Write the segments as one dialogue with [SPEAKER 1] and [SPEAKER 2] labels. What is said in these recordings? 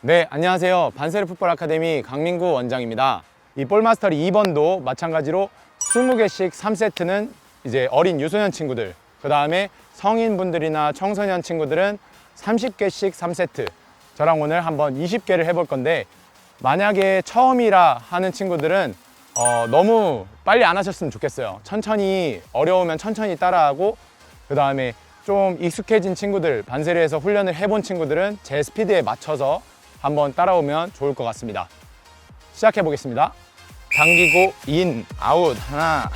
[SPEAKER 1] 네, 안녕하세요. 반세르 풋볼 아카데미 강민구 원장입니다. 이 볼마스터리 2번도 마찬가지로 20개씩 3세트는 이제 어린 유소년 친구들, 그 다음에 성인분들이나 청소년 친구들은 30개씩 3세트. 저랑 오늘 한번 20개를 해볼 건데, 만약에 처음이라 하는 친구들은 어, 너무 빨리 안 하셨으면 좋겠어요. 천천히, 어려우면 천천히 따라하고, 그 다음에 좀 익숙해진 친구들, 반세르에서 훈련을 해본 친구들은 제 스피드에 맞춰서 한번 따라오면 좋을 것 같습니다. 시작해 보겠습니다. 당기고 인, 아웃 하나,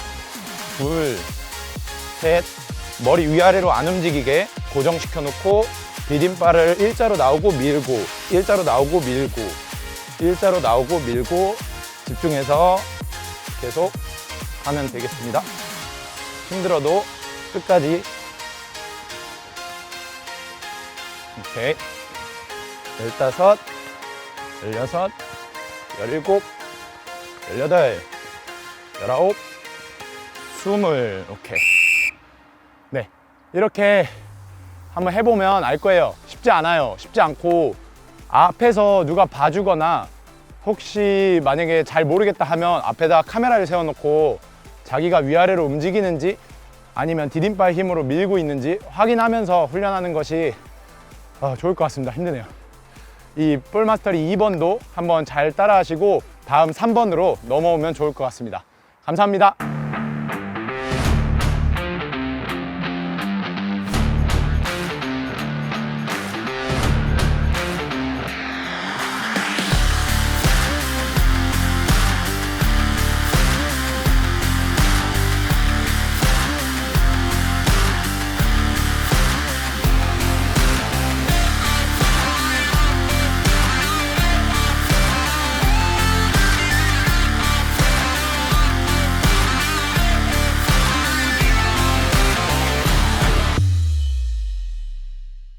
[SPEAKER 1] 둘, 셋. 머리 위아래로 안 움직이게 고정시켜 놓고 디딤발을 일자로 나오고 밀고 일자로 나오고 밀고 일자로 나오고 밀고 집중해서 계속 하면 되겠습니다. 힘들어도 끝까지 오케이. 열다섯, 열여섯, 열일곱, 열여덟, 열아홉, 스물. 오케이. 네. 이렇게 한번 해보면 알 거예요. 쉽지 않아요. 쉽지 않고 앞에서 누가 봐주거나 혹시 만약에 잘 모르겠다 하면 앞에다 카메라를 세워놓고 자기가 위아래로 움직이는지 아니면 디딤발 힘으로 밀고 있는지 확인하면서 훈련하는 것이 아, 좋을 것 같습니다. 힘드네요. 이 볼마스터리 2번도 한번 잘 따라 하시고 다음 3번으로 넘어오면 좋을 것 같습니다. 감사합니다.